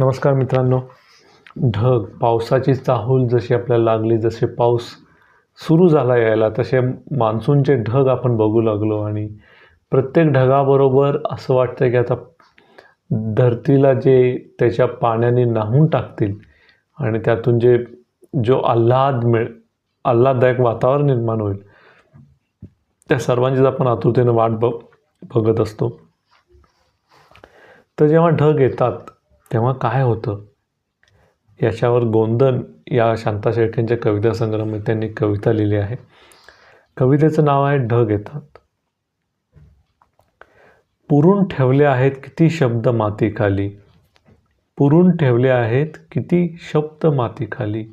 नमस्कार मित्रांनो. ढग पावसाची चाहूल जशी आपल्याला लागली जसे पाऊस सुरू झाला यायला तसे मान्सूनचे ढग आपण बघू लागलो आणि प्रत्येक ढगाबरोबर असं वाटतं की आता धरतीला जे त्याच्या पाण्याने न्हावून टाकतील आणि त्यातून जे जो आल्हाद मिळ आल्हाददायक वातावरण निर्माण होईल त्या सर्वांचीच आपण आतुरतेनं वाट बघ बघत असतो. तर जेव्हा ढग येतात तेव्हा काय होतं? याच्यावर गोंदन या शांता शेळकेंच्या कविता संग्रहामध्ये त्यांनी कविता लिहिली आहे. कवितेचं नाव आहे ढग येतात. पुरून ठेवले आहेत किती शब्द मातीखाली. पुरून ठेवले आहेत किती शब्द मातीखाली.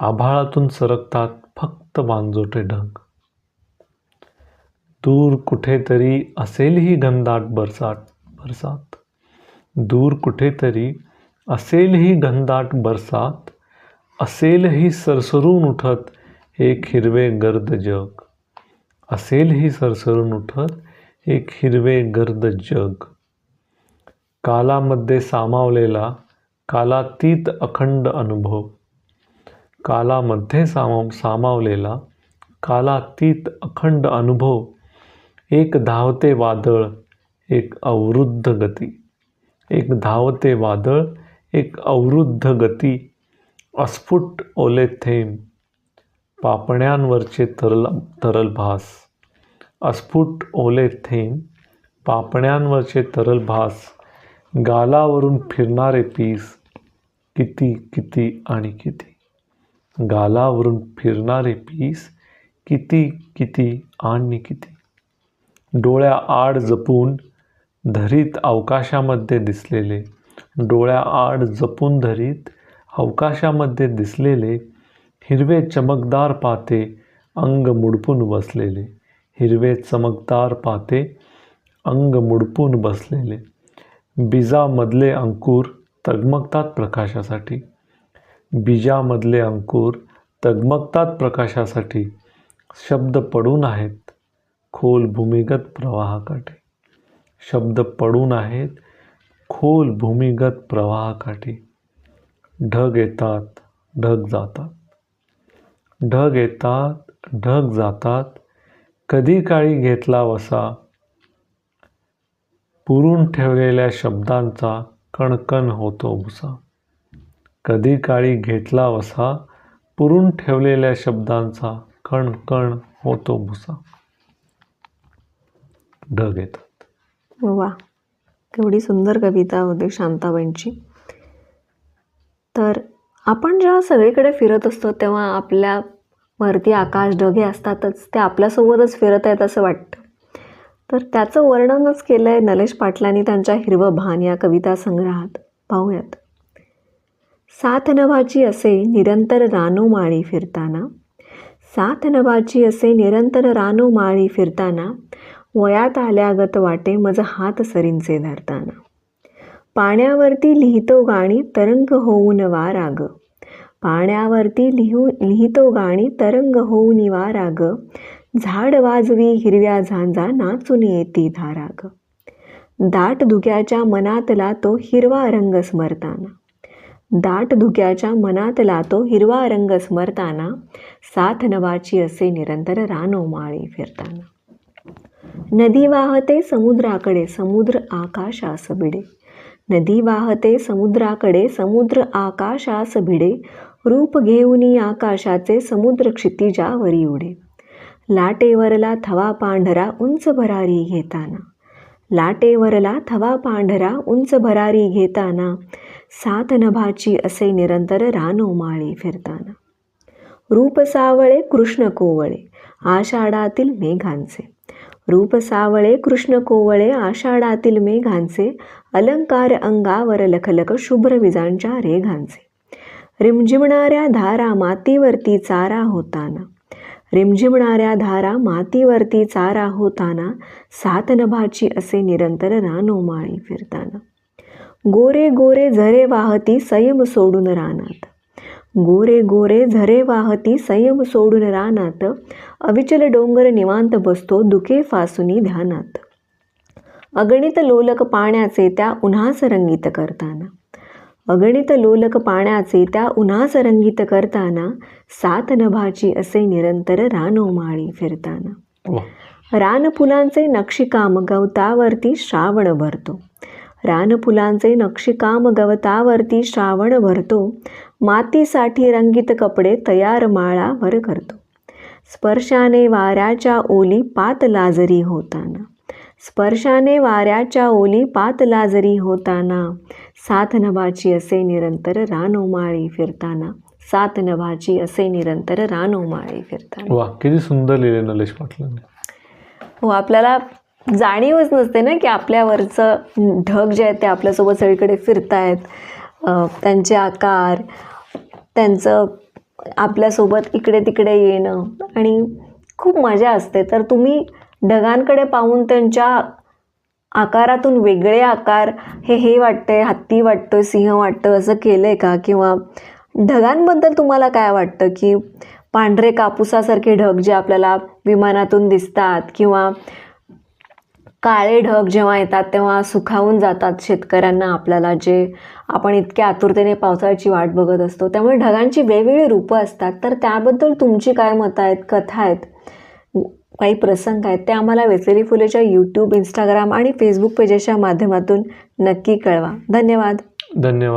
आभाळातून सरकतात फक्त बांजोटे ढग. दूर कुठेतरी असेल ही घनदाट बरसाट बरसात. दूर कुठेतरी असेल ही घनदाट बरसात असेल ही सरसरून उठत एक हिरवे गर्द जग. असेल ही सरसरून उठत एक हिरवे गर्द जग. कालामध्ये सामावलेला कालातीत अखंड अनुभव. कालामध्ये सामाव सामावलेला कालातीत अखंड अनुभव. एक धावते वादळ एक अवरुद्ध गती. एक धावते वादळ एक अवरुद्ध गती अस्फुट ओले थेंब पापण्यांवरचे तरल तरल भास अस्फुट ओले थेंब पापण्यांवरचे तरल भास गालावरून फिरणारे पीस किती किती आणि किती. गालावरून फिरणारे पीस किती किती आणि किती. डोळ्या आड जपून धरीत अवकाशामध्ये दिसलेले डोळ्या आड जपून धरीत अवकाशामध्ये दिसलेले हिरवे चमकदार पाते अंग मुडपून बसलेले हिरवे चमकदार पाते अंग मुडपून बसलेले. बीजामधले अंकुर तगमगतात प्रकाशासाठी. बीजामधले अंकुर तगमगतात प्रकाशासाठी. शब्द पडून आहेत. खोल भूमिगत प्रवाहाकाठी. शब्द पडून आहेत खोल भूमिगत प्रवाहाकाठी. ढग येतात ढग जातात. ढग येतात ढग जातात. कधी काळी घेतला वसा? पुरून ठेवलेल्या शब्दांचा कणकण होतो भुसा. कधी काळी घेतला वसा? पुरून ठेवलेल्या शब्दांचा कणकण होतो भुसा. ढग येतात. वा केवढी सुंदर कविता होती शांताबाईंची. तर आपण जेव्हा सगळीकडे फिरत असतो तेव्हा आपल्या वरती आकाश ढगे असतातच ते आपल्यासोबतच फिरत आहेत असं वाटतं. तर त्याचं वर्णनच केलं आहे नलेश पाटलांनी त्यांच्या हिरवं भान या कविता संग्रहात. पाहूयात. साथ नवाची असे निरंतर रानू माळी फिरताना साथ नवाची असे निरंतर रानू माळी फिरताना वयात आल्यागत वाटे मज हात सरींचे धरताना. पाण्यावरती लिहितो गाणी तरंग होऊन वा राग. पाण्यावरती लिहू लिहितो गाणी तरंग होऊन वा राग. झाड वाजवी हिरव्या झांजा नाचून येती धाराग. दाट धुक्याच्या मनातला तो हिरवा रंग स्मरताना. दाट धुक्याच्या मनातला तो हिरवा रंग स्मरताना. साथ नवाची असे निरंतर रानो माळी फिरताना. नदी वाहते समुद्राकडे समुद्र आकाशास भिडे नदी वाहते समुद्राकडे समुद्र आकाशास भिडे रूप घेऊनी आकाशाचे समुद्र क्षितिजावरी उडे. लाटेवरला थवा पांढरा उंच भरारी घेताना. लाटेवरला थवा पांढरा उंच भरारी घेताना. सात नभाची असे निरंतर रानोमाळी फिरताना. रूप सावळे कृष्ण कोवळे. आषाढातील मेघांचे. रूप सावळे कृष्ण कोवळे आषाढातील मेघांचे अलंकार अंगावर लखलख शुभ्र विजांच्या रेघांचे रिमझिमणाऱ्या धारा मातीवरती चारा होताना रिमझिमणाऱ्या धारा मातीवरती चारा होताना सात नभाची असे निरंतर रानोमाळी फिरताना गोरे गोरे झरे वाहती संयम सोडून रानात गोरे गोरे झरे वाहती संयम सोडून रानात. अविचल डोंगर निवांत बसतो दुखे फासुनी ध्यानात. अगणित लोलक पाण्याचे त्या उन्हास रंगीत करताना. अगणित लोलक पाण्याचे त्या उन्हास रंगीत करताना. सात नभाची असे निरंतर रानोमाळी फिरताना. रानफुलांचे नक्षीकाम गवतावरती श्रावण भरतो. रानफुलांचे नक्षीकाम गवतावरती श्रावण भरतो. मातीसाठी रंगीत कपडे तयार माळा भर करतो. स्पर्शाने वाऱ्याच्या ओली पात लाजरी होताना. स्पर्शाने वाऱ्याच्या ओली पात लाजरी होताना. सात नभाची असे निरंतर रानोमाळी फिरताना. सात नभाची असे निरंतर रानोमाळी फिरताना. वा किती सुंदर लिहिले नलेश पाटलांनी. हो आपल्याला जाणीवच नसते ना की आपल्यावरचं ढग जे आहेत ते आपल्यासोबत सगळीकडे फिरतायत. त्यांचे आकार त्यांचं आपल्यासोबत इकडे तिकडे येणं आणि खूप मजा असते. तर तुम्ही ढगांकडे पाहून त्यांच्या आकारातून वेगळे आकार हे हे वाटतंय हत्ती वाटतं सिंह वाटतं असं केलं आहे का? किंवा ढगांबद्दल तुम्हाला काय वाटतं की पांढरे कापूसासारखे ढग जे आपल्याला विमानातून दिसतात किंवा काळे ढग जेव्हा येतात तेव्हा सुखावून जातात शेतकऱ्यांना आपल्याला जे आपण इतक्या आतुरतेने पावसाळ्याची वाट बघत असतो. त्यामुळे ढगांची वेगवेगळी रूपं असतात. तर त्याबद्दल तुमची काय मतं आहेत कथा आहेत काही प्रसंग आहेत ते आम्हाला वेचलेली फुलेच्या यूट्यूब इंस्टाग्राम आणि फेसबुक पेजेसच्या माध्यमातून नक्की कळवा. धन्यवाद. धन्यवाद.